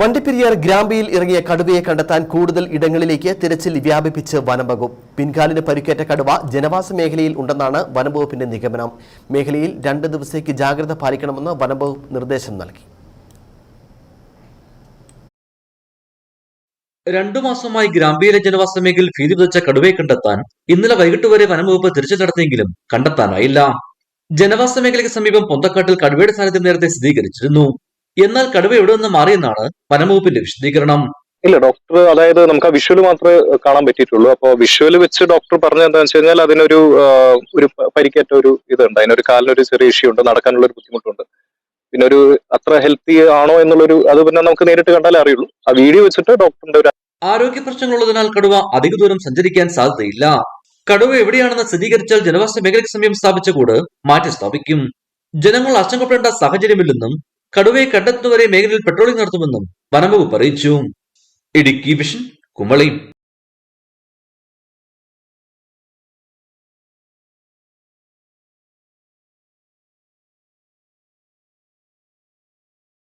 വണ്ടിപ്പെരിയാർ ഗ്രാമ്പിയിൽ ഇറങ്ങിയ കടുവയെ കണ്ടെത്താൻ കൂടുതൽ ഇടങ്ങളിലേക്ക് തിരച്ചിൽ വ്യാപിപ്പിച്ച് വനം വകുപ്പ്. പിൻകാലിന് പരിക്കേറ്റ കടുവ ജനവാസ മേഖലയിൽ ഉണ്ടെന്നാണ് വനംവകുപ്പിന്റെ നിഗമനം. മേഖലയിൽ രണ്ട് ദിവസത്തേക്ക് ജാഗ്രത പാലിക്കണമെന്ന് വനംവകുപ്പ് നിർദ്ദേശം നൽകി. രണ്ടു മാസമായി ഗ്രാമ്പിയിലെ ജനവാസ മേഖലയിൽ ഭീതി വിതച്ച കടുവയെ കണ്ടെത്താൻ ഇന്നലെ വൈകിട്ട് വരെ വനംവകുപ്പ് തിരച്ചിൽ നടത്തിയെങ്കിലും കണ്ടെത്താനായില്ല. ജനവാസ മേഖലയ്ക്ക് സമീപം പൊന്തക്കാട്ടിൽ കടുവയുടെ സാന്നിധ്യം നേരത്തെ സ്ഥിരീകരിച്ചിരുന്നു. എന്നാൽ കടുവ എവിടെ നിന്ന് മാറിയെന്നാണ് വനംവകുപ്പിന്റെ വിശദീകരണം. ഇല്ല ഡോക്ടർ അതായത് നമുക്ക് ആ വിഷ്വൽ മാത്രമേ കാണാൻ പറ്റിയിട്ടുള്ളൂ. അപ്പോൾ വിഷ്വൽ വെച്ച് ഡോക്ടർ പറഞ്ഞത് എന്താണെന്ന് വെച്ച് കഴിഞ്ഞാൽ അതിനൊരു ഒരു പരിക്കേറ്റ ഒരു ഇതുണ്ട്. അതിനൊരു കാലിനൊരു ചെറിയ ഇഷ്യൂ ഉണ്ട്. നടക്കാനുള്ള ഒരു ബുദ്ധിമുട്ടുണ്ട്. പിന്നെ ഒരു അത്ര ഹെൽത്തി ആണോ എന്നുള്ളൊരു അത് പിന്നെ നമുക്ക് നേരിട്ട് കണ്ടാലേ അറിയുള്ളൂ. ആ വീഡിയോ വെച്ചിട്ട് ഡോക്ടറിന്റെ ഒരു ആരോഗ്യ പ്രശ്നങ്ങളുള്ളതിനാൽ കടുവ അധിക ദൂരം സഞ്ചരിക്കാൻ സാധ്യതയില്ല. കടുവ എവിടെയാണെന്ന് സ്ഥിരീകരിച്ചാൽ ജനവാസ മേഖലയ്ക്ക് സമയം സ്ഥാപിച്ച കൂട് മാറ്റി സ്ഥാപിക്കും ജനങ്ങൾ ആശങ്കപ്പെടേണ്ട സാഹചര്യമില്ലെന്നും കടുവയെ കണ്ടെത്തുന്നവരെ മേഖലയിൽ പെട്രോളിംഗ് നടത്തുമെന്നും വനംവകുപ്പ് അറിയിച്ചു. ഇടുക്കി വിഷൻ കുമളി.